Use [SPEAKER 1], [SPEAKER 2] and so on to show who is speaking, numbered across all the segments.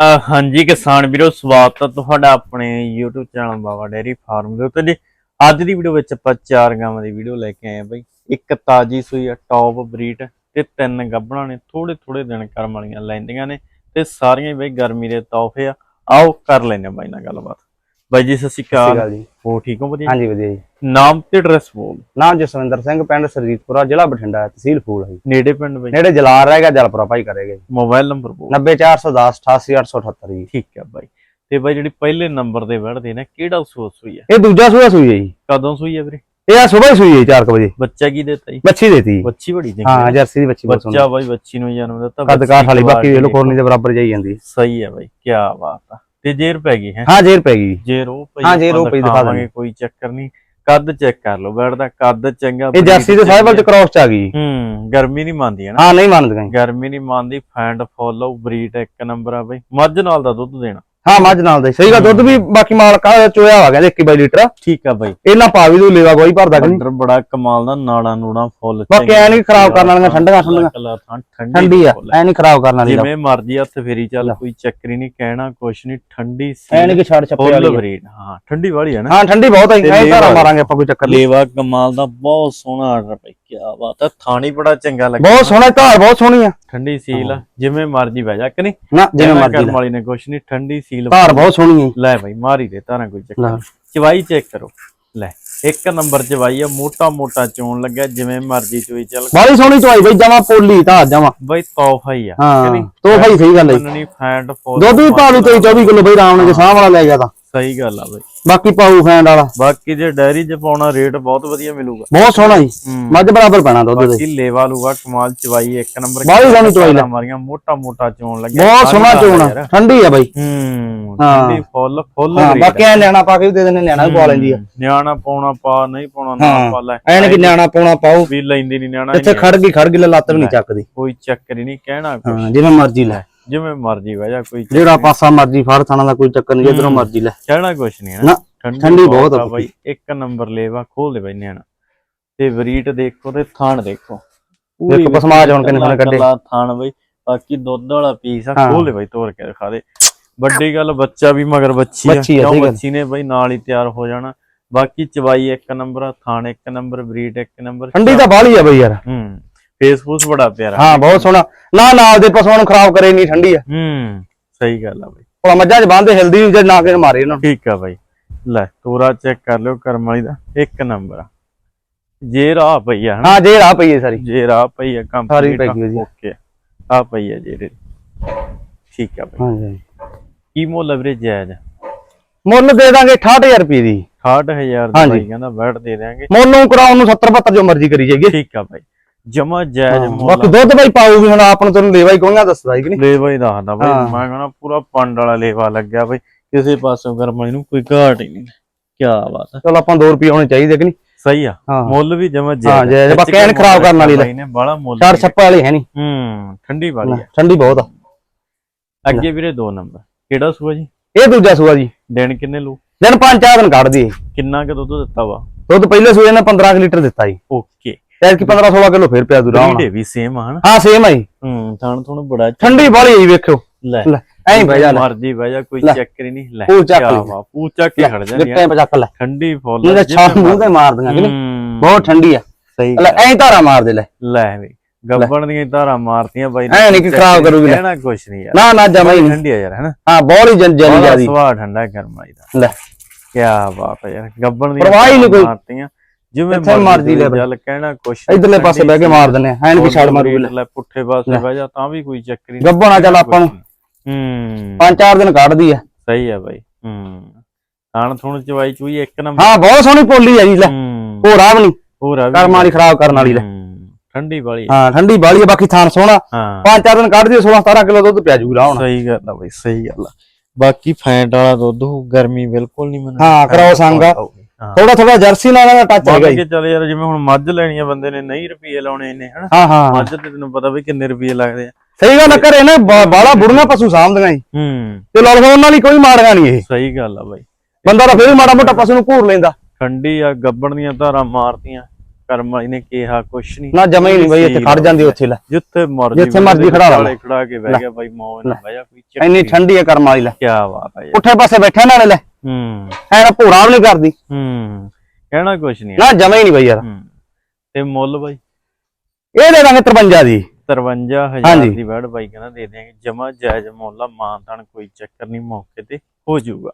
[SPEAKER 1] ਹਾਂਜੀ ਕਿਸਾਨ ਵੀਰੋ, ਸਵਾਗਤ ਹੈ ਤੁਹਾਡਾ ਆਪਣੇ YouTube channel Baba dairy farm ਦੇ ਉੱਤੇ। ਜੀ, ਅੱਜ ਦੀ ਵੀਡੀਓ ਵਿੱਚ ਆਪਾਂ ਚਾਰ ਗਾਵਾਂ ਦੀ ਵੀਡੀਓ ਲੈ ਕੇ ਆਏ ਆ ਬਈ। ਇੱਕ ਤਾਜੀ ਸੂਈ, ਆ ਟੌਪ ਬਰੀਡ ਤੇ ਤਿੰਨ ਗੱਭਣਾਂ ਨੇ ਥੋੜੇ ਥੋੜੇ ਦਿਨ ਕਰਮ ਵਾਲੀਆਂ ਲੈਂਦੀਆਂ ਨੇ ਤੇ ਸਾਰੀਆਂ ਬਈ ਗਰਮੀ ਦੇ ਤੋਹਫੇ ਆ। ਆਓ ਕਰ ਲੈਨੇ ਬਾਈ ਨਾਲ ਗੱਲਬਾਤ। ਬਾਈ ਜੀ ਸਤਿ ਸ਼੍ਰੀ
[SPEAKER 2] ਸਤਿ ਸ਼੍ਰੀ
[SPEAKER 1] ਅਕਾਲ
[SPEAKER 2] ਅਕਾਲ ਜੀ।
[SPEAKER 1] ਹੋ ਠੀਕ ਹੋ ਵਧੀਆ?
[SPEAKER 2] ਹਾਂਜੀ ਵਧੀਆ ਜੀ।
[SPEAKER 1] ਨਾਮ ਤੇ ਐਡਰੈਸ ਬੋਲ।
[SPEAKER 2] ਨਾਮ ਜਸਵਿੰਦਰ ਸਿੰਘ ਪਿੰਡ ਸਰਜੀਤਪੁਰਾ ਜ਼ਿਲ੍ਹਾ ਬਠਿੰਡਾ ਤਹਿਸੀਲ ਫੂਲ ਹੈ ਜੀ।
[SPEAKER 1] ਨੇੜੇ ਪਿੰਡ ਬਈ
[SPEAKER 2] ਨੇੜੇ ਜਲਾਰ ਰਹਿ ਗਿਆ ਜਲਪੁਰਾ ਭਾਈ ਕਰੇਗੇ
[SPEAKER 1] ਮੋਬਾਈਲ ਨੰਬਰ ਬੋਲ।
[SPEAKER 2] 90410 88878 ਜੀ।
[SPEAKER 1] ਠੀਕ ਹੈ ਬਾਈ। ਤੇ ਬਾਈ ਜਿਹੜੀ ਪਹਿਲੇ ਨੰਬਰ ਤੇ ਵੜਦੇ ਨੇ ਕਿਹੜਾ ਸੋਸ ਹੋਈ ਹੈ
[SPEAKER 2] ਇਹ ਦੂਜਾ ਸੂਆ ਸੂਈ ਹੈ ਜੀ।
[SPEAKER 1] ਕਦੋਂ ਸੂਈ ਹੈ ਵੀਰੇ?
[SPEAKER 2] ਇਹ ਆ ਸਵੇਰ ਸੂਈ ਹੈ 4 ਵਜੇ।
[SPEAKER 1] ਬੱਚਾ ਕੀ ਦਿੱਤਾ ਜੀ?
[SPEAKER 2] ਬੱਚੀ ਦੇਤੀ
[SPEAKER 1] ਬੱਚੀ ਬੜੀ ਚੰਗੀ
[SPEAKER 2] ਹਾਂ
[SPEAKER 1] ਹੈ।
[SPEAKER 2] ਜਰਸੀ ਦੀ ਬੱਚੀ ਬਹੁਤ ਸੋਹਣੀ
[SPEAKER 1] ਬੱਚਾ ਬਾਈ ਬੱਚੀ ਨੂੰ ਜਨਮ ਦਿੱਤਾ
[SPEAKER 2] ਕੱਦ
[SPEAKER 1] ਬੱਚੀ
[SPEAKER 2] ਕਾਠ ਵਾਲੀ ਬਾਕੀ ਵੇਖ। ਕੋਰਨੀ ਦੇ ਬਰਾਬਰ ਜਾਈ ਜਾਂਦੀ
[SPEAKER 1] ਸਹੀ ਹੈ ਬਾਈ ਕੀ ਬਾਤ ਆ। ਤੇ ਜੇਰ ਪੈ ਗਈ ਹੈ।
[SPEAKER 2] ਹਾਂ ਜੇਰ ਪੈ ਗਈ।
[SPEAKER 1] ਜੇਰ ਉਹ ਪਈ
[SPEAKER 2] ਹਾਂ, ਜੇਰ ਉਹ ਪਈ, ਦਿਖਾ ਦਿੰਦੇ।
[SPEAKER 1] ਕੋਈ ਚੱਕਰ ਨਹੀਂ। ਕੱਦ ਚੈੱਕ ਕਰ ਲਓ ਬੈਠ ਦਾ ਕੱਦ ਚੰਗਾ
[SPEAKER 2] ਇਹ ਜਰਸੀ ਦੇ ਸਾਹਿਬਲ ਚ ਕ੍ਰਾਸ ਚ ਆ ਗਈ।
[SPEAKER 1] ਹੂੰ ਗਰਮੀ ਨਹੀਂ ਮੰਨਦੀ ਹੈ ਨਾ।
[SPEAKER 2] ਹਾਂ ਨਹੀਂ ਮੰਨਦੀਆਂ। ਜੀ।
[SPEAKER 1] ਗਰਮੀ ਨਹੀਂ ਮੰਨਦੀ ਫੈਂਡ ਫੋਲੋ ਬਰੀਡ ਇੱਕ ਨੰਬਰ ਆ ਬਾਈ। ਮੱਝ ਨਾਲ ਦਾ ਦੁੱਧ ਦੇਣਾ।
[SPEAKER 2] ਹਾਂ ਮੱਝ ਨਾਲ ਦਾ। ਸਹੀ ਗੱਲ ਦੁੱਧ ਵੀ ਬਾਕੀ ਮਾਲਕਾ ਚੋਇਆ ਵਾ ਕਹਿੰਦੇ 21 ਲੀਟਰ।
[SPEAKER 1] ਠੀਕ ਆ ਬਾਈ।
[SPEAKER 2] ਇਹਨਾਂ ਪਾ ਵੀ ਦੂ ਲੇਵਾ ਕੋਈ ਭਰਦਾ ਕਿ ਨਹੀਂ?
[SPEAKER 1] ਅੰਦਰ ਬੜਾ ਕਮਾਲ ਦਾ ਨਾੜਾ ਨੂੜਾ ਫੁੱਲ
[SPEAKER 2] ਬਾਕੀ ਐ ਨਹੀਂ ਖਰਾਬ ਕਰਨ ਵਾਲੀਆਂ ਠੰਡੀਆਂ ਠੰਡੀਆਂ।
[SPEAKER 1] ਥਾਂ
[SPEAKER 2] ਠੰਡੀ ਆ
[SPEAKER 1] ਫੁੱਲ
[SPEAKER 2] ਐ ਨਹੀਂ ਖਰਾਬ ਕਰਨ ਵਾਲੀ
[SPEAKER 1] ਜਿਵੇਂ ਮਰਜ਼ੀ ਹੱਥ ਫੇਰੀ ਚੱਲ ਕੋਈ ਚੱਕਰੀ ਨਹੀਂ ਕਹਿਣਾ ਕੁਛ ਨਹੀਂ ਠੰਡੀ
[SPEAKER 2] ਐ ਨਹੀਂ ਕਿ ਛੱਡ ਛੱਪੇ
[SPEAKER 1] ਫੁੱਲ
[SPEAKER 2] ਵਾਲੀ ਆ।
[SPEAKER 1] ਬਰੀਡ ਹਾਂ ਠੰਡੀ ਵਾਲੀ ਹੈ ਨਾ।
[SPEAKER 2] ਹਾਂ ਠੰਡੀ ਬਹੁਤ ਹੈ
[SPEAKER 1] ਤੇ
[SPEAKER 2] ਐ
[SPEAKER 1] ਲੇਵਾ
[SPEAKER 2] ਧਾਰਾ ਮਾਰਾਂਗੇ ਆਪਾਂ ਕੋਈ ਚੱਕਰ ਨਹੀਂ।
[SPEAKER 1] ਲੇਵਾ ਕਮਾਲ ਦਾ ਬਹੁਤ ਸੋਹਣਾ ਆਰਡਰ ਪਈ ਕੀ ਬਾਤ ਹੈ ਥਾਣੀ ਬੜਾ ਚੰਗਾ ਲੱਗਿਆ।
[SPEAKER 2] ਬਹੁਤ ਸੋਹਣਾ ਧਾਰ ਬਹੁਤ ਸੋਹਣੀ ਆ।
[SPEAKER 1] ਠੰਡੀ ਸੀਲ ਆ ਜਿਵੇਂ ਮਰਜ਼ੀ ਬਹਿ ਜਾ ਕਿ ਨਹੀਂ?
[SPEAKER 2] ਨਾ ਜਿਵੇਂ ਮਰਜ਼ੀ।
[SPEAKER 1] ਵਾਲੀ ਨੇ ਕੁਛ ਨਹੀਂ ਠੰਡੀ ਸੀਲ
[SPEAKER 2] ਧਾਰ ਬਹੁਤ ਸੋਹਣੀ ਹੈ
[SPEAKER 1] ਲੈ ਭਾਈ ਮਾਰੀ ਦੇ ਤਾਰਾਂ ਕੋਈ ਚੱਕਰ। ਚਵਾਈ ਚੈੱਕ ਕਰੋ। ਲੈ ਇੱਕ ਨੰਬਰ ਚਵਾਈ ਆ ਮੋਟਾ ਮੋਟਾ ਚੋਣ ਲੱਗਿਆ ਜਿਵੇਂ ਮਰਜ਼ੀ ਚੋਈ ਚੱਲ।
[SPEAKER 2] ਬਾਲੀ ਸੋਹਣੀ ਚਵਾਈ ਬਈ ਜਮਾ ਪੋਲੀ ਧਾਰ ਜਮਾ।
[SPEAKER 1] ਬਈ ਤੋਹਫਾ ਹੀ ਆ
[SPEAKER 2] ਹਾਂ ਤੋਹਫਾ ਹੀ ਸਹੀ ਗੱਲ ਹੈ
[SPEAKER 1] ਮੰਨਣੀ ਫੈਂਟ ਫੋਲ
[SPEAKER 2] ਦੁੱਧ ਵੀ ਪਾ ਲੂ 23 24 ਕਿਲੋ ਬਈ ਰਾਮ ਨੇ ਜੇ ਸਾਹ ਵਾਲਾ ਲੈ ਗਿਆ ਤਾਂ।
[SPEAKER 1] ਸਹੀ ਗੱਲ ਆ ਬਈ।
[SPEAKER 2] ਬਾਕੀ ਪਾਉ ਫੈਂਡ ਵਾਲਾ।
[SPEAKER 1] ਬਾਕੀ ਜੇ ਡੈਰੀ 'ਚ ਪਾਉਣਾ ਰੇਟ ਬਹੁਤ ਵਧੀਆ ਮਿਲੂਗਾ।
[SPEAKER 2] ਬਹੁਤ ਸੋਹਣਾ ਜੀ। ਮੱਝ ਬਰਾਬਰ ਪੈਣਾ ਦੁੱਧ ਦੇ।
[SPEAKER 1] ਬਾਕੀ ਲੇਵਾ ਲੂਗਾ ਕਮਾਲ ਚਵਾਈ ਇੱਕ ਨੰਬਰ
[SPEAKER 2] ਬਾਹਲੀ ਸੋਹਣੀ ਚਵਾਈ ਲੈ।
[SPEAKER 1] ਮਾਰੀਆਂ ਮੋਟਾ ਮੋਟਾ ਚੋਣ ਲੱਗਿਆ।
[SPEAKER 2] ਬਹੁਤ ਸੋਹਣਾ ਚੋਣਾ। ਠੰਡੀ ਆ ਬਈ।
[SPEAKER 1] ਹੂੰ। ਠੰਡੀ ਫੁੱਲ ਫੁੱਲ
[SPEAKER 2] ਹਾਂ ਬਾਕੀ ਐ ਨਿਆਣਾ ਪਾ ਕੇ ਵੀ ਦੇ ਦਿੰਦੇ ਨਿਆਣਾ ਵੀ ਪਾ ਲੈਂਦੀ ਆ।
[SPEAKER 1] ਨਿਆਣਾ ਪਾਉਣਾ ਪਾ ਨਹੀਂ ਪਾਉਣਾ ਨਾ। ਪਾ ਲੈ।
[SPEAKER 2] ਐ ਨੀ ਕਿ ਨਿਆਣਾ ਪਾਉਣਾ ਪਾਉ
[SPEAKER 1] ਵੀ ਲੈਂਦੀ ਨਹੀਂ ਨਿਆਣਾ
[SPEAKER 2] ਇੱਥੇ ਖੜ ਗਈ ਖੜ ਗਈ ਲੱਤ ਵੀ ਨਹੀਂ ਚੱਕਦੀ।
[SPEAKER 1] ਕੋਈ ਚੱਕਰ ਹੀ ਨਹੀਂ ਕਹਿਣਾ
[SPEAKER 2] ਹਾਂ ਜਿਵੇਂ ਮਰਜ਼ੀ ਲੈ।
[SPEAKER 1] ਜਿਵੇਂ ਮਰਜ਼ੀ ਵਜਾ ਕੋਈ
[SPEAKER 2] ਜਿਹੜਾ ਪਾਸਾ ਮਰਜ਼ੀ ਫੜ ਥਾਣਾ ਦਾ ਕੋਈ ਚੱਕਰ ਨਹੀਂ ਜਿੱਧਰੋਂ ਮਰਜ਼ੀ ਲੈ।
[SPEAKER 1] ਕਹਿਣਾ ਕੁਛ ਨਹੀਂ ਹੈ
[SPEAKER 2] ਨਾ। ਠੰਡੀ ਬਹੁਤ ਆ
[SPEAKER 1] ਬਾਈ। ਇੱਕ ਨੰਬਰ ਲੇਵਾ ਖੋਲ ਦੇ ਬਾਈ ਨਿਆਣਾ ਤੇ ਬਰੀਟ ਦੇਖੋ ਤੇ ਥਾਣ ਦੇਖੋ।
[SPEAKER 2] ਦੇਖੋ ਪਸਮਾਜ ਹੁਣ ਕਿੰਨੇ ਸੋਹਣੇ ਕੱਢੇ।
[SPEAKER 1] ਥਾਣ ਬਾਈ। ਬਾਕੀ ਦੁੱਧ ਵਾਲਾ ਪੀਸ ਆ। ਖੋਲ ਦੇ ਬਾਈ ਤੋੜ ਕੇ ਦਿਖਾ ਦੇ। ਵੱਡੀ ਗੱਲ ਬੱਚਾ ਵੀ ਮਗਰ ਬੱਚੀ ਆ।
[SPEAKER 2] ਬੱਚੀ ਆ,
[SPEAKER 1] ਕਿਉਂ। ਬੱਚੀ ਨੇ ਬਾਈ ਨਾਲ ਹੀ ਤਿਆਰ ਹੋ ਜਾਣਾ। ਬਾਕੀ ਚਵਾਈ ਇੱਕ ਨੰਬਰ ਆ ਥਾਣ ਇੱਕ ਨੰਬਰ ਬਰੀਟ ਇੱਕ ਨੰਬਰ।
[SPEAKER 2] ਠੰਡੀ ਤਾਂ ਬਾਹਲੀ ਆ ਬਈ ਯਾਰ।
[SPEAKER 1] ਹੂੰ। ਫੇਸਬੁੱਕ ਬੜਾ ਪਿਆਰਾ।
[SPEAKER 2] ਹਾਂ ਬਹੁਤ ਸੋਹਣਾ। ਨਾ ਨਾਲ ਦੇ ਪਸ਼ੂਆਂ ਨੂੰ ਖਰਾਬ ਕਰੇ ਨਹੀਂ ਠੰਡੀ ਆ।
[SPEAKER 1] ਹੂੰ ਸਹੀ ਗੱਲ ਆ ਬਾਈ।
[SPEAKER 2] ਭਲਾ ਮੱਝਾਂ 'ਚ ਬੰਨਦੇ ਹਿਲਦੀ ਜੇ ਨਾ ਕਿਸੇ ਮਾਰੇ ਇਹਨਾਂ ਨੂੰ।
[SPEAKER 1] ਠੀਕ ਆ ਬਾਈ। ਲੈ ਤੋਰਾ ਚੈੱਕ ਕਰ ਲਿਓ ਕਰਮ ਵਾਲੀ ਦਾ ਇੱਕ ਨੰਬਰ ਆ। ਜੇ ਰਾਹ ਪਈ ਆ
[SPEAKER 2] ਹਾਂ ਜੇ ਰਾਹ ਪਈ ਹੈ ਸਾਰੀ।
[SPEAKER 1] ਜੇ ਰਾਹ ਪਈ ਆ
[SPEAKER 2] ਸਾਰੀ
[SPEAKER 1] ਕੰਪਲੀਟ
[SPEAKER 2] ਜੀ।
[SPEAKER 1] ਓਕੇ। ਆ ਪਈ ਆ ਜਿਹੜੇ। ਠੀਕ ਆ ਬਾਈ।
[SPEAKER 2] ਹਾਂਜੀ।
[SPEAKER 1] ਕੀ ਮੁੱਲ ਐਵਰੇਜ ਜਾਇਜ਼?
[SPEAKER 2] ਮੁੱਲ ਦੇ ਦਾਂਗੇ 68000 ਰੁਪਏ ਦੀ।
[SPEAKER 1] 68000 ਦਾ। ਬਾਈ ਕਹਿੰਦਾ ਬੈਠ ਦੇ ਦਿਆਂਗੇ।
[SPEAKER 2] ਮੁੱਲ ਨੂੰ ਕਰਾਉਣ ਨੂੰ 70 72 ਜੋ ਮਰਜ਼ੀ ਕਰੀ ਜਾਈਏ।
[SPEAKER 1] ਠੀਕ ਆ ਬਾਈ। ਜਮਾ ਜਾਇਜ਼ ਮੁੱਲ
[SPEAKER 2] ਬਾਕੀ ਦੁੱਧ ਬਾਈ ਪਾਉ ਵੀ ਹੁਣ ਆਪ ਨੂੰ ਤੈਨੂੰ ਲੇਵਾ ਹੀ ਕੋਈਆਂ ਦੱਸਦਾ ਹੀ ਕਿ ਨਹੀਂ?
[SPEAKER 1] ਲੇਵਾ ਹੀ ਦੱਸਦਾ ਬਾਈ
[SPEAKER 2] ਹਾਂ।
[SPEAKER 1] ਮੈਂ ਕਹਿੰਦਾ ਪੂਰਾ ਪੰਡ ਵਾਲਾ ਲੇਵਾ ਲੱਗਿਆ ਬਾਈ ਕਿਸੇ ਪਾਸੋਂ ਵਾਲੀ ਨੂੰ ਕੋਈ ਘਾਟ ਹੀ ਨਹੀਂ। ਕੀ ਬਾਤ ਆ।
[SPEAKER 2] ਚਲ ਆਪਾਂ 2 ਰੁਪਏ ਹੋਣੇ ਚਾਹੀਦੇ ਕਿ ਨਹੀਂ?
[SPEAKER 1] ਸਹੀ ਆ
[SPEAKER 2] ਹਾਂ।
[SPEAKER 1] ਮੁੱਲ ਵੀ ਜਮਾ
[SPEAKER 2] ਹਾਂ,
[SPEAKER 1] ਜਾਇਜ਼
[SPEAKER 2] ਜਾਇਜ਼।
[SPEAKER 1] ਆ।
[SPEAKER 2] ਬਾਕੀ ਐਨ ਖਰਾਬ ਕਰਨ ਵਾਲੀ ਲੈ।
[SPEAKER 1] ਨੇ ਬਾਲਾ ਮੁੱਲ
[SPEAKER 2] ਛੜ ਛੱਪਾ ਵਾਲੀ ਹੈ ਨਹੀਂ
[SPEAKER 1] ਹੂੰ ਠੰਡੀ ਵਾਲੀ ਆ।
[SPEAKER 2] ਠੰਡੀ ਬਹੁਤ ਆ।
[SPEAKER 1] ਅੱਗੇ ਵੀਰੇ ਦੋ ਨੰਬਰ। ਕਿਹੜਾ ਸੂਆ ਜੀ?
[SPEAKER 2] ਇਹ ਦੂਜਾ ਸੂਆ ਜੀ।
[SPEAKER 1] ਦਿਨ ਕਿੰਨੇ ਲੂ
[SPEAKER 2] ਦਿਨ ਪੰਜ ਚਾਰ ਦਿਨ ਕੱਢਦੀ ਹੈ
[SPEAKER 1] ਕਿੰਨਾ ਕੁ ਦੁੱਧ ਦਿੱਤਾ ਵਾ?
[SPEAKER 2] ਦੁੱਧ ਪਹਿਲੇ ਸੂਏ ਨੇ 15 ਕੁ ਲੀਟਰ ਦਿੱਤਾ ਜੀ।
[SPEAKER 1] ਓਕੇ।
[SPEAKER 2] ਐਰ ਕੀ 15 16 ਕਿਲੋ ਫਿਰ ਪਿਆ ਦੂਰਾ
[SPEAKER 1] ਰੀਡੇ ਵੀ ਸੇਮ ਆ ਹਨਾ।
[SPEAKER 2] ਹਾਂ ਸੇਮ ਆਈ
[SPEAKER 1] ਹੂੰ ਥਣ ਥਣ ਬੜਾ
[SPEAKER 2] ਠੰਡੀ ਬਾਲੀ ਜੀ ਵੇਖਿਓ।
[SPEAKER 1] ਲੈ
[SPEAKER 2] ਲੈ ਐਂ ਬਹਿ ਜਾ ਲੈ।
[SPEAKER 1] ਮਰਜ਼ੀ ਬਹਿ ਜਾ ਕੋਈ
[SPEAKER 2] ਲੈ।
[SPEAKER 1] ਚੱਕਰ ਹੀ ਨਹੀਂ। ਲੈ
[SPEAKER 2] ਪੂਛ ਚੱਕ।
[SPEAKER 1] ਵਾ ਪੂਛ ਚੱਕ ਕੇ ਖੜ ਆ।
[SPEAKER 2] ਗਿੱਟੇ ਪੇ ਚੱਕ ਲੈ।
[SPEAKER 1] ਠੰਡੀ ਫੁੱਲ
[SPEAKER 2] ਇਹਦੇ ਛਾਲ ਮੂੰਹ ਤੇ ਮਾਰਦੀਆਂ ਕਿ ਨਹੀਂ?
[SPEAKER 1] ਹੂੰ,
[SPEAKER 2] ਬਹੁਤ ਠੰਡੀ ਆ।
[SPEAKER 1] ਸਹੀ
[SPEAKER 2] ਲੈ ਐਂ ਧਾਰਾ ਮਾਰ ਦੇ ਲੈ।
[SPEAKER 1] ਲੈ ਵੀ ਗੱਬਣ ਦੀਆਂ ਧਾਰਾਂ ਮਾਰਤੀਆਂ ਬਾਈ
[SPEAKER 2] ਐਂ ਨੀ ਕਿ ਖਰਾਬ ਕਰੂਗੀ ਲੈ।
[SPEAKER 1] ਕਹਿਣਾ ਕੁਛ ਨਹੀਂ ਯਾਰ।
[SPEAKER 2] ਨਾ ਨਾ ਜਮਾ ਹੀ ਨਹੀਂ।
[SPEAKER 1] ਠੰਡੀ ਆ ਯਾਰ ਹਨਾ?
[SPEAKER 2] ਹਾਂ ਬਹੁਤ ਹੀ ਜਨ
[SPEAKER 1] ਬੜਾ
[SPEAKER 2] ਜਾਦੀ
[SPEAKER 1] ਸੁਭਾਅ ਠੰਡਾ ਗਰਮਾਈ ਦਾ
[SPEAKER 2] ਲੈ।
[SPEAKER 1] ਕੀ ਬਾਤ ਹੈ ਯਾਰ ਗੱਬਣ ਦੀਆਂ
[SPEAKER 2] ਪਰਵਾਹ ਹੀ ਨੀ
[SPEAKER 1] ਧਾਰਾਂ
[SPEAKER 2] ਕੋਈ।
[SPEAKER 1] ਮਾਰਤੀਆਂ। ਜਿਵੇਂ
[SPEAKER 2] ਜਿੱਥੇ ਮਰਜ਼ੀ ਲੈ ਬਈ।
[SPEAKER 1] ਜਲ ਕਹਿਣਾ ਕੁਛ ਨੀ,
[SPEAKER 2] ਇਧਰਲੇ ਪਾਸੇ ਬਹਿ ਕੇ ਮਾਰ ਦਿੰਨੇ ਆ ਐਨ ਕੀ ਛਾੜ ਮਾਰੂ ਲੈ
[SPEAKER 1] ਲੈ ਪੁੱਠੇ ਪਾਸੇ ਬਹਿ ਜਾ ਤਾਂ ਵੀ ਕੋਈ ਚੱਕਰ ਨਹੀਂ।
[SPEAKER 2] ਗੱਬਣਾ ਚੱਲ ਆਪਾਂ ਨੂੰ।
[SPEAKER 1] ਹੂੰ।
[SPEAKER 2] ਪੰਜ ਚਾਰ ਦਿਨ ਕੱਢਦੀ ਆ।
[SPEAKER 1] ਸਹੀ ਆ ਬਾਈ ਹੂੰ। ਥਣ ਥੁਣ ਚਵਾਈ ਚੂਈ ਇੱਕ ਨੰਬਰ।
[SPEAKER 2] ਹਾਂ ਬਹੁਤ ਸੋਹਣੀ ਪੋਲੀ ਆ ਜੀ ਲੈ।
[SPEAKER 1] ਹੂੰ।
[SPEAKER 2] ਹੋਰਾ ਵੀ ਨਹੀਂ।
[SPEAKER 1] ਪੂਰਾ ਵੀ
[SPEAKER 2] ਕਰਮ ਵਾਲੀ ਖਰਾਬ ਕਰਨ ਵਾਲੀ ਲੈ।
[SPEAKER 1] ਹੂੰ, ਠੰਡੀ ਵਾਲੀ
[SPEAKER 2] ਹਾਂ ਠੰਡੀ ਬਾਲੀ ਆ ਬਾਕੀ ਥਾਨ ਸੋਹਣਾ।
[SPEAKER 1] ਹਾਂ।
[SPEAKER 2] ਪੰਜ ਚਾਰ ਦਿਨ ਕੱਢਦੀ 16 17 ਕਿਲੋ ਦੁੱਧ ਪਿਆ ਜੂਗਾ ਹੁਣ।
[SPEAKER 1] ਸਹੀ ਗੱਲ ਆ ਬਾਈ ਸਹੀ ਗੱਲ ਆ। ਬਾਕੀ ਫੈਂਟ ਵਾਲਾ ਦੁੱਧ ਹੋਊ, ਗਰਮੀ ਬਿਲਕੁਲ ਨਹੀਂ ਮੈਨੂੰ
[SPEAKER 2] ਹਾਂ, ਕਰਾਓ ਸੰਗ। ਆ। ਥੋੜਾ ਥੋੜਾ ਜਰਸੀ ਨਾਲ ਦਾ ਟੱਚ ਹੈਗਾ ਜੀ।
[SPEAKER 1] ਚੱਲ ਯਾਰ ਜਿਵੇਂ ਹੁਣ ਮੱਝ ਲੈਣੀ ਆ ਬੰਦੇ ਨੇ ਨਹੀਂ ਰੁਪਏ ਲਾਉਣੇ ਇਹਨੇ ਹਨਾ?
[SPEAKER 2] ਹਾਂ ਹਾਂ।
[SPEAKER 1] ਮੱਝ ਤੇ ਤੈਨੂੰ ਪਤਾ ਵੀ ਕਿੰਨੇ ਰੁਪਏ ਲੱਗਦੇ ਆ।
[SPEAKER 2] ਸਹੀ ਗੱਲ ਘਰੇ ਨਾ ਬਾਲਾ ਬੁੜੀਆਂ ਪਸ਼ੂ ਸਾਂਭਦੀਆਂ ਜੀ।
[SPEAKER 1] ਹੂੰ।
[SPEAKER 2] ਤੇ ਲੜ ਉਹਨਾਂ ਲਈ ਕੋਈ ਮਾੜਗਾ ਨਹੀਂ ਇਹ।
[SPEAKER 1] ਸਹੀ ਗੱਲ ਆ ਬਾਈ।
[SPEAKER 2] ਬੰਦਾ ਤਾਂ ਫੇਰ ਮਾੜਾ ਮੋਟਾ ਪਸ਼ੂ ਨੂੰ ਘੂਰ ਲੈਂਦਾ।
[SPEAKER 1] ਠੰਡੀ ਆ ਗੱਬਣ ਦੀਆਂ ਧਾਰਾਂ ਮਾਰਤੀਆਂ। ਕਰਮ ਵਾਲੀ ਨੇ ਕਿਹਾ ਕੁਛ ਨਹੀਂ
[SPEAKER 2] ਨਾ ਜਮਾ ਹੀ ਨਹੀਂ ਬਈ ਇੱਥੇ ਖੜ ਜਾਂਦੀ ਉੱਥੇ ਲੈ।
[SPEAKER 1] ਜਿੱਥੇ ਮਰਜ਼ੀ
[SPEAKER 2] ਜਿੱਥੇ ਮਰਜ਼ੀ ਖੜਾ ਲਾ।
[SPEAKER 1] ਖੜਾ ਕੇ ਬਹਿ ਗਿਆ ਬਾਈ ਮੌਜ ਨਾਲ ਬਹਿ ਜਾ ਕੋਈ
[SPEAKER 2] ਇੰਨੀ ਠੰਡੀ ਹੈ ਕਰਮ ਵਾਲੀ ਲੈ।
[SPEAKER 1] ਕੀ ਬਾਤ ਹੈ
[SPEAKER 2] ਪੁੱਠੇ ਪਾਸੇ ਬੈਠੇ ਨਾਲੇ ਲੈ।
[SPEAKER 1] ਹੂੰ।
[SPEAKER 2] ਐਨਾ ਭੂਰਾ ਵੀ ਨਹੀਂ ਕਰਦੀ।
[SPEAKER 1] ਹੂੰ। ਕਹਿਣਾ ਕੁਛ ਨਹੀਂ
[SPEAKER 2] ਨਾ ਜਮਾ ਹੀ ਨਹੀਂ ਬਈ ਯਾਰ।
[SPEAKER 1] ਹੂੰ। ਤੇ ਮੁੱਲ ਬਾਈ?
[SPEAKER 2] ਇਹ ਦੇ ਦਾਂਗੇ 53 ਦੀ।
[SPEAKER 1] 53000
[SPEAKER 2] ਹਾਂਜੀ।
[SPEAKER 1] ਦੀ ਵੜ ਬਾਈ ਕਹਿੰਦਾ ਦੇ ਦਿਆਂਗੇ। ਜਮਾ ਜਾਇਜ਼ ਮੁੱਲ ਆ ਮਾਂ ਤਾਣ ਕੋਈ ਚੱਕਰ ਨਹੀਂ ਮੌਕੇ ਤੇ ਹੋ ਜਾਊਗਾ।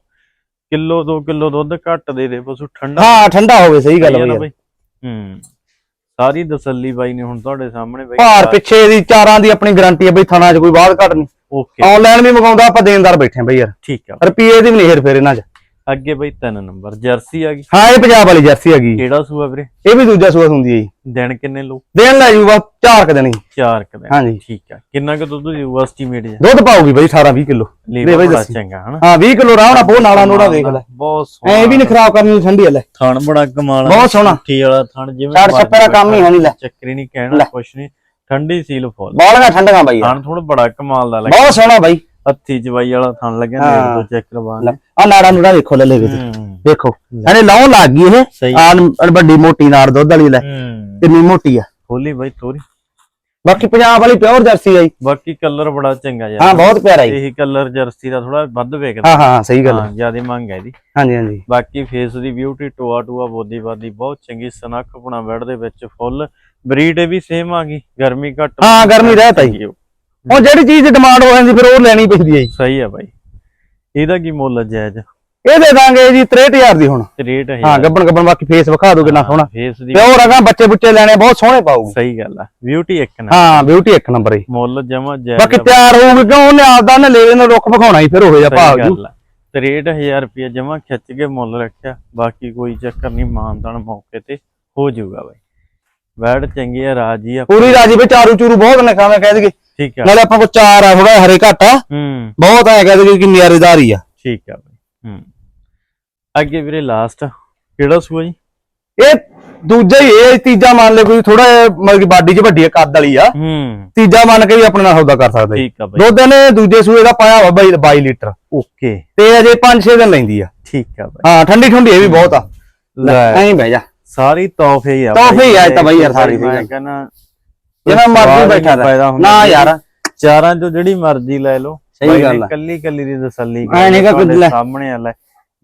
[SPEAKER 1] ਕਿਲੋ 2 ਕਿਲੋ ਦੁੱਧ ਘੱਟ ਦੇ ਦੇ ਪਸ਼ੂ ਠੰਡਾ।
[SPEAKER 2] ਹਾਂ ਠੰਡਾ ਹੋਵੇ ਸਹੀ ਗੱਲ ਬਾਈ।
[SPEAKER 1] ਹੂੰ। ਸਾਰੀ ਤਸੱਲੀ ਬਾਈ ਨੇ ਹੁਣ ਤੁਹਾਡੇ ਸਾਹਮਣੇ ਬਾਈ
[SPEAKER 2] ਭਾਰ ਪਿੱਛੇ ਦੀ ਚਾਰਾਂ ਦੀ ਆਪਣੀ ਗਾਰੰਟੀ ਹੈ ਬਈ ਥਾਣਾ 'ਚ ਕੋਈ ਬਾਤ ਘਟ ਨਹੀਂ।
[SPEAKER 1] ਓਕੇ
[SPEAKER 2] ਆਨਲਾਈਨ ਵੀ ਮੰਗਾਉਂਦਾ ਆਪਾਂ ਦੇਣਦਾਰ ਬੈਠੇ ਆ ਬਈ ਯਾਰ।
[SPEAKER 1] ਠੀਕ ਆ।
[SPEAKER 2] ਰੁਪਏ ਦੀ ਵੀ ਨਹੀਂ ਹੇਰ ਫੇਰ ਇਹਨਾਂ 'ਚ।
[SPEAKER 1] ਅੱਗੇ ਬਾਈ ਤਿੰਨ ਨੰਬਰ ਜਰਸੀ ਆ ਗਈ।
[SPEAKER 2] ਹਾਂ ਇਹ ਪੰਜਾਬ ਵਾਲੀ ਜਰਸੀ ਹੈਗੀ
[SPEAKER 1] ਕਿਹੜਾ ਸੂਆ ਵੀਰੇ?
[SPEAKER 2] ਇਹ ਵੀ ਦੂਜਾ ਸੂਆ ਹੁੰਦੀ ਹੈ ਜੀ।
[SPEAKER 1] ਦਿਨ ਕਿੰਨੇ ਲੋ
[SPEAKER 2] ਦੇਣ ਲੈ ਜੂਗਾ ਚਾਰ ਕ ਦਿਨ ਜੀ
[SPEAKER 1] ਚਾਰ ਕ ਦਿਨ।
[SPEAKER 2] ਹਾਂਜੀ।
[SPEAKER 1] ਠੀਕ ਆ। ਕਿੰਨਾ ਕੁ ਦੁੱਧ ਦੇਊਗਾ ਐਸਟੀਮੇਟ ਜਾ
[SPEAKER 2] ਦੁੱਧ ਪਾਉਗੀ ਬਈ 18 20 ਕਿਲੋ।
[SPEAKER 1] ਲੈ
[SPEAKER 2] ਬਾਈ ਦੱਸੀ।
[SPEAKER 1] ਚੰਗਾ ਹਨਾ?
[SPEAKER 2] ਹਾਂ 20 ਕਿਲੋ ਰਾਹ ਨਾਲ ਬਹੁਤ ਨਾਲਾ ਨੋੜਾ ਦੇਖ ਲੈ।
[SPEAKER 1] ਬਹੁਤ
[SPEAKER 2] ਐ
[SPEAKER 1] ਸੋਹਣਾ
[SPEAKER 2] ਵੀ ਨਹੀਂ ਖਰਾਬ ਕਰਨੀ ਠੰਡੀ ਹੈ ਲੈ।
[SPEAKER 1] ਥਣ ਬੜਾ ਕਮਾਲ ਆ।
[SPEAKER 2] ਬਹੁਤ ਸੋਹਣਾ।
[SPEAKER 1] ਮਿੱਠੀ ਵਾਲਾ ਥਣ ਜਿਵੇਂ
[SPEAKER 2] ਛੜ
[SPEAKER 1] ਮਰਜ਼ੀ
[SPEAKER 2] ਛੱਪੇ ਦਾ ਕੰਮ ਹੀ ਹੈ ਲੈ।
[SPEAKER 1] ਚੱਕਰੀ ਨਹੀਂ ਕਹਿਣਾ
[SPEAKER 2] ਲੈ।
[SPEAKER 1] ਕੁਛ ਨਹੀਂ ਠੰਡੀ ਸੀਲ ਫੁੱਲ।
[SPEAKER 2] ਬਾਲੀਆਂ ਠੰਡੀਆਂ ਬਈ। ਯਾਰ
[SPEAKER 1] ਥਣ ਥੋੜਾ ਬੜਾ ਕਮਾਲ ਦਾ ਲੱਗਦਾ
[SPEAKER 2] ਬਹੁਤ ਸੋਹਣਾ ਬਾਈ।
[SPEAKER 1] ਹੱਥੀ ਜਵਾਈ ਵਾਲਾ ਥਣ ਲੱਗਿਆ
[SPEAKER 2] ਹਾਂ।
[SPEAKER 1] ਨੇੜ ਤੋਂ ਚੈੱਕ ਕਰਵਾ ਲੈ।
[SPEAKER 2] ਆ ਨਾੜਾ ਨੂੜਾ ਦੇਖੋ ਲੈ ਲੈ ਵੀ।
[SPEAKER 1] ਹੂੰ।
[SPEAKER 2] ਦੇਖੋ। ਇਹਨੇ ਲਾਉਣ ਲੱਗ ਗਈ ਇਹ।
[SPEAKER 1] ਸਹੀ।
[SPEAKER 2] ਆ ਵੱਡੀ ਮੋਟੀ ਨਾੜ ਦੁੱਧ ਵਾਲੀ ਲੈ।
[SPEAKER 1] ਹੂੰ।
[SPEAKER 2] ਕਿੰਨੀ ਮੋਟੀ ਆ?
[SPEAKER 1] ਖੋਲੀ ਬਾਈ ਤੋਰੀ।
[SPEAKER 2] ਬਾਕੀ ਪੰਜਾਬ ਵਾਲੀ ਪਿਓਰ ਜਰਸੀ ਆ ਜੀ।
[SPEAKER 1] ਬਾਕੀ ਕਲਰ ਬੜਾ ਚੰਗਾ ਯਾਰ।
[SPEAKER 2] ਹਾਂ ਬਹੁਤ ਪਿਆਰਾ ਜੀ।
[SPEAKER 1] ਇਹੀ ਕਲਰ ਜਰਸੀ ਦਾ ਥੋੜਾ ਵੱਧ ਵੇਖਦਾ।
[SPEAKER 2] ਹਾਂ ਹਾਂ ਸਹੀ ਗੱਲ
[SPEAKER 1] ਹਾਂ ਜ਼ਿਆਦਾ ਮੰਗ ਹੈ ਇਹਦੀ।
[SPEAKER 2] ਹਾਂਜੀ ਹਾਂਜੀ।
[SPEAKER 1] ਬਾਕੀ ਫੇਸ ਦੀ ਬਿਊਟੀ ਟੋਆ ਟੋਆ ਬੋਦੀ ਬਾਦੀ ਬਹੁਤ ਚੰਗੀ ਸਨੱਖ ਆਪਣਾ ਬੈਡ ਦੇ ਵਿੱਚ ਫੁੱਲ ਬਰੀਡ ਇਹ ਵੀ ਸੇਮ ਆ ਗਈ ਗਰਮੀ ਘੱਟ
[SPEAKER 2] ਹਾਂ, ਗਰਮੀ ਰਹਿਤ ਆ ਜੀ।
[SPEAKER 1] ਚੰਗੀ ਉਹ।
[SPEAKER 2] ਜਿਹੜੀ ਚੀਜ਼ ਦੀ ਡਿਮਾਂਡ ਹੋ ਜਾਂਦੀ ਫਿਰ ਉਹ ਲੈਣੀ ਪੈਂਦੀ ਹੈ
[SPEAKER 1] ਸਹੀ ਆ ਬਾਈ। ਇਹਦਾ ਕੀ ਮੁੱਲ ਜਾਇਜ਼?
[SPEAKER 2] ਇਹ ਦੇ ਦਾਂਗੇ ਜੀ 63000 ਦੀ ਹੁਣ।
[SPEAKER 1] ਰੇਟ ਹੈ
[SPEAKER 2] ਹਾਂ ਗੱਬਣ ਗੱਬਣ ਬਾਕੀ ਫੇਸ ਵਿਖਾ ਦੋ ਕਿੰਨਾ ਸੋਹਣਾ।
[SPEAKER 1] ਫੇਸ ਦੀ
[SPEAKER 2] ਪਿਓਰ ਹੈਗਾ ਬੱਚੇ ਬੁੱਚੇ ਲੈਣੇ ਬਹੁਤ ਸੋਹਣੇ ਪਾਉਗੀ
[SPEAKER 1] ਸਹੀ ਗੱਲ ਆ ਬਿਊਟੀ ਇੱਕ ਨਾ
[SPEAKER 2] ਹਾਂ ਬਿਊਟੀ ਇੱਕ ਨੰਬਰ ਹੈ
[SPEAKER 1] ਮੁੱਲ ਜਮਾ ਜਾਇਜ਼
[SPEAKER 2] ਬਾਕੀ ਤਿਆਰ ਹੋਊਗੀ ਕਿਉਂ ਉਹਨੇ ਆਪਦਾ ਨੇ ਲੈ ਲੈਣਾ ਰੁੱਖ ਵਿਖਾਉਣਾ ਹੀ ਫਿਰ ਉਹ ਜਿਹਾ
[SPEAKER 1] ਸਹੀ
[SPEAKER 2] ਜੂ
[SPEAKER 1] ਗੱਲ ਆ 63000 ਰੁਪਏ ਜਮਾ ਖਿੱਚ ਕੇ ਮੁੱਲ ਰੱਖਿਆ ਬਾਕੀ ਕੋਈ ਚੱਕਰ ਨਹੀਂ ਮਾਨਦਾਨ ਮੌਕੇ ਤੇ ਹੋ ਜਾਊਗਾ ਬਾਈ। ਬੈਡ ਚੰਗੀ ਆ ਰਾਜੀ ਆ।
[SPEAKER 2] ਪੂਰੀ ਰਾਜੀ ਵਿੱਚ ਚਾਰੂ ਚੂਰੂ ਬਹੁਤ ਨੇ ਖਾਵੇਂ ਕਹਿ ਦਈਏ।
[SPEAKER 1] ਠੀਕ ਆ।
[SPEAKER 2] ਨਾਲੇ ਆਪਾਂ ਕੋ ਚਾਰ ਆ ਥੋੜਾ ਹਰੇ ਘੱਟ
[SPEAKER 1] ਹੂੰ।
[SPEAKER 2] ਬਹੁਤ ਐ ਕਹਿ ਦਈਏ ਕਿ ਨਿਆਰੇਦਾਰ ਆ।
[SPEAKER 1] ਠੀਕ ਆ ਬਾਈ ਹੂੰ। ਅੱਗੇ ਵੀਰੇ ਲਾਸਟ ਕਿਹੜਾ ਸੂਆ ਜੀ?
[SPEAKER 2] ਇਹ ਦੂਜਾ ਹੀ ਇਹ ਤੀਜਾ ਮੰਨ ਲੈ ਕੋਈ ਥੋੜਾ ਮਤਲਬ ਬਾਡੀ 'ਚ ਵੱਡੀ ਕੱਦ ਵਾਲੀ ਆ।
[SPEAKER 1] ਹੂੰ।
[SPEAKER 2] ਤੀਜਾ ਮੰਨ ਕੇ ਵੀ ਆਪਣੇ ਨਾਲ ਸੌਦਾ ਕਰ ਸਕਦਾ
[SPEAKER 1] ਠੀਕ ਆ ਬਾਈ।
[SPEAKER 2] ਦੁੱਧ ਨੇ ਦੂਜੇ ਸੂਏ ਦਾ ਪਾਇਆ ਵਾ ਬਾਈ 22 ਲੀਟਰ।
[SPEAKER 1] ਓਕੇ।
[SPEAKER 2] ਤੇ ਅਜੇ 5-6 ਦਿਨ ਲੈਂਦੀ ਆ।
[SPEAKER 1] ਠੀਕ ਆ ਬਾਈ।
[SPEAKER 2] ਹਾਂ ਠੰਡੀ ਠੰਡੀ ਇਹ ਵੀ ਬਹੁਤ ਆ।
[SPEAKER 1] ਲੈ
[SPEAKER 2] ਐਂ ਬਹਿ ਜਾ।
[SPEAKER 1] ਸਾਰੀ ਤੋਹਫੇ ਹੀ ਆ
[SPEAKER 2] ਤੋਹਫੇ ਹੀ ਆ ਤਾਂ ਬਾਈ ਯਾਰ ਸਾਰੀ
[SPEAKER 1] ਮੈਂ। ਕਹਿੰਦਾ
[SPEAKER 2] ਜਿਵੇਂ ਮਰਜ਼ੀ ਬੈਠਾ ਰਹਿ। ਨਾ ਯਾਰ।
[SPEAKER 1] ਚਾਰਾਂ ਚੋਂ ਜਿਹੜੀ ਮਰਜ਼ੀ ਲੈ ਲਓ।
[SPEAKER 2] ਸਹੀ ਗੱਲ ਆ।
[SPEAKER 1] ਕੱਲੀ ਕੱਲੀ ਦੀ ਤਸੱਲੀ
[SPEAKER 2] ਐਂ।
[SPEAKER 1] ਸਾਹਮਣੇ ਆ ਲੈ।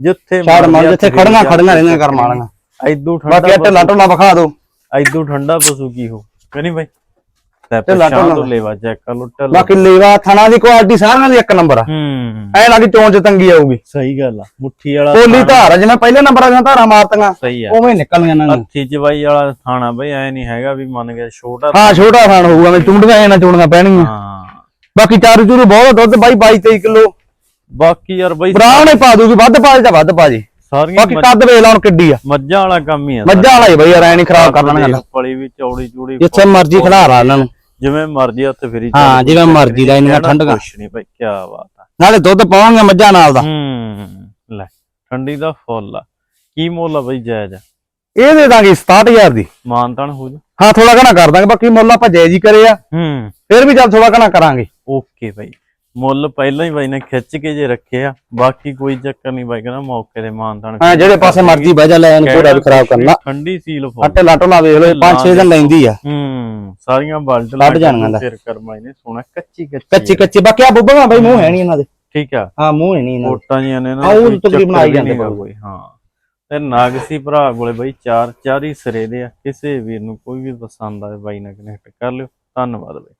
[SPEAKER 1] ਜਿੱਥੇ
[SPEAKER 2] ਛਾੜ ਮਾਰ ਜਿੱਥੇ ਖੜੀਆਂ ਖੜੀਆਂ
[SPEAKER 1] ਜਾ,
[SPEAKER 2] ਰਹਿੰਦੀਆਂ ਕਰਮ ਵਾਲੀਆਂ।
[SPEAKER 1] ਐਦੂ ਠੰਡਾ
[SPEAKER 2] ਬਾਕੀ ਢਿੱਲਾ ਢੋਲਾ ਵਿਖਾ ਦੋ
[SPEAKER 1] ਐਦੂ ਠੰਡਾ ਪਸ਼ੂ ਕੀ ਹੋ? ਕਹਨੀ ਬਾਈ ਤੇ
[SPEAKER 2] ਢਿੱਲਾ
[SPEAKER 1] ਪਛਾਣ ਤੋਂ
[SPEAKER 2] ਢੋਲਾ।
[SPEAKER 1] ਲੈਵਾ ਚੈੱਕ ਕਰ ਲੋ ਢਿੱਲਾ
[SPEAKER 2] ਬਾਕੀ ਲੇਵਾ ਥਣਾ ਦੀ ਕੁਆਲਿਟੀ ਸਾਰਿਆਂ ਦੀ ਇੱਕ ਨੰਬਰ ਆ।
[SPEAKER 1] ਹੂੰ।
[SPEAKER 2] ਐ ਲੱਗੀ ਚੋਂ ਚ ਤੰਗੀ ਆਊਗੀ।
[SPEAKER 1] ਸਹੀ ਗੱਲ ਆ ਮੁੱਠੀ ਵਾਲਾ
[SPEAKER 2] ਪੋਲੀ ਧਾਰ ਆ, ਜਿਵੇਂ ਪਹਿਲੇ ਨੰਬਰਾਂ ਦੀਆਂ ਧਾਰਾਂ ਮਾਰਤੀਆਂ
[SPEAKER 1] ਆ।
[SPEAKER 2] ਉਵੇਂ ਇਹਨਾਂ ਦੀਆਂ।
[SPEAKER 1] ਹੱਥੀ ਜਵਾਈ ਵਾਲਾ ਥਾਣਾ ਬਈ ਐ ਨਹੀਂ ਹੈਗਾ ਵੀ ਮੰਨ ਗਿਆ ਛੋਟਾ
[SPEAKER 2] ਹਾਂ ਛੋਟਾ ਥਾਣ ਹੋਊਗਾ ਮੈਂ ਚੁੰਡੀਆਂ ਇਹਨਾਂ ਚੁੰਡੀਆਂ ਪੈਣਗੀਆਂ।
[SPEAKER 1] ਹਾਂ।
[SPEAKER 2] ਬਾਕੀ ਚਾਰੂ ਚੂਰੂ ਬਹੁਤ ਆ, ਦੁੱਧ ਬਾਈ 22 23 ਕਿਲੋ।
[SPEAKER 1] ਬਾਕੀ ਯਾਰ ਬਈ
[SPEAKER 2] ਬਰਾਹ ਨੇ ਪਾ ਦੂਗੀ ਵੱਧ ਪਾ ਦੇ ਤਾਂ ਵੱਧ ਪਾ ਜੀ।
[SPEAKER 1] ਸਾਰੀਆਂ
[SPEAKER 2] ਬਾਕੀ ਕੱਦ ਵੇਖ ਲਾ ਹੁਣ ਕਿੱਡੀ ਆ।
[SPEAKER 1] ਮੱਝਾਂ ਵਾਲਾ ਕੰਮ ਹੀ ਆ
[SPEAKER 2] ਮੱਝਾਂ ਵਾਲਾ ਹੀ ਬਈ ਯਾਰ ਐ ਨਹੀਂ ਖਰਾਬ ਕਰ ਲੈਣਾ ਗੱਲ।
[SPEAKER 1] ਪਲੀ ਵੀ ਚੌੜੀ ਚੂੜੀ
[SPEAKER 2] ਜਿੱਥੇ ਮਰਜ਼ੀ ਖੜਾ ਲਾ ਇਹਨਾਂ ਨੂੰ।
[SPEAKER 1] ਜਿਵੇਂ ਮਰਜ਼ੀ ਹੱਥ ਫੇਰੀ
[SPEAKER 2] ਹਾਂ, ਜਿਵੇਂ ਮਰਜ਼ੀ ਦਾ
[SPEAKER 1] ਕਹਿਣਾ
[SPEAKER 2] ਠੰਡੀਆਂ।
[SPEAKER 1] ਕੁਛ ਨਹੀਂ ਭਾਈ ਕੀ ਬਾਤ ਆ।
[SPEAKER 2] ਨਾਲੇ ਦੁੱਧ ਪਾਉਣਗੇ ਮੱਝਾਂ ਨਾਲ ਦਾ।
[SPEAKER 1] ਹੂੰ ਲੈ ਠੰਡੀ ਦਾ ਫੁੱਲ ਆ। ਕੀ ਮੁੱਲ ਆ ਬਈ ਜਾਇਜ਼?
[SPEAKER 2] ਇਹ ਦੇ ਦਾਂਗੇ 67000 ਦੀ।
[SPEAKER 1] ਮਾਨਤਾਨ ਹੋ ਜਾ।
[SPEAKER 2] ਹਾਂ ਥੋੜਾ ਘਣਾ ਕਰ ਦਾਂਗੇ ਬਾਕੀ ਮੁੱਲ ਆਪਾਂ ਜਾਇਜ਼ ਹੀ ਕਰੇ ਆ।
[SPEAKER 1] ਹੂੰ।
[SPEAKER 2] ਫਿਰ ਵੀ ਚੱਲ ਥੋੜਾ ਘਣਾ ਕਰਾਂਗੇ।
[SPEAKER 1] ਓਕੇ ਭਾਈ ਮੁੱਲ ਪਹਿਲਾਂ ਹੀ ਬਾਈ ਨੇ ਖਿੱਚ ਕੇ ਜੇ ਰੱਖੇ ਆ ਬਾਕੀ ਕੋਈ ਚੱਕਰ ਨਹੀਂ ਬਾਈ ਕਹਿੰਦਾ ਮੌਕੇ ਤੇ ਮਾਨਤਾਨ
[SPEAKER 2] ਹਾਂ ਜਿਹੜੇ ਪਾਸੇ ਮਰਜ਼ੀ ਬਹਿ ਜਾ ਲੈ ਇਹਨੂੰ ਪੂਰਾ ਵੀ ਖਰਾਬ ਕਰਨਾ।
[SPEAKER 1] ਠੰਡੀ ਸੀਲ ਫੁੱਲ।
[SPEAKER 2] ਅੱਟੇ ਲਾਟੋ ਲਾ ਵੇਖ ਲਓ 5-6 ਦਿਨ ਲੈਂਦੀ ਆ।
[SPEAKER 1] ਹੂੰ ਸਾਰੀਆਂ ਬਲਟ
[SPEAKER 2] ਕੱਢ ਜਾਣੀਆਂ ਦਾ।
[SPEAKER 1] ਫਿਰ ਕਰਮਾਈ ਨੇ ਸੋਨਾ ਕੱਚੀ ਕੱਚੀ
[SPEAKER 2] ਕੱਚੀ ਕੱਚੀ ਬਾਕੀ ਆ ਬੁੱਬਾ ਬਈ ਮੂੰਹ ਹੈ ਨਹੀਂ ਇਹਨਾਂ ਦੇ।
[SPEAKER 1] ਠੀਕ ਆ।
[SPEAKER 2] ਹਾਂ ਮੂੰਹ ਹੈ ਨਹੀਂ ਇਹਨਾਂ ਦੇ।
[SPEAKER 1] ਜੀਆਂ ਨੇ ਨਾ
[SPEAKER 2] ਉਹ ਤਕਰੀਬਨ ਆਈ ਜਾਂਦੇ।
[SPEAKER 1] ਕੋਈ ਹਾਂ। ਤੇ ਨਾਗਸੀ ਭਰਾ ਕੋਲੇ ਬਈ ਚਾਰ ਚਾਰ ਹੀ ਸਿਰੇ ਦੇ ਆ। ਕਿਸੇ ਵੀਰ ਨੂੰ ਕੋਈ ਵੀ ਪਸੰਦ ਆਵੇ ਬਾਈ ਨਾਲ ਕਨੈਕਟ ਕਰ ਲਿਓ। ਧੰਨਵਾਦ ਬਈ।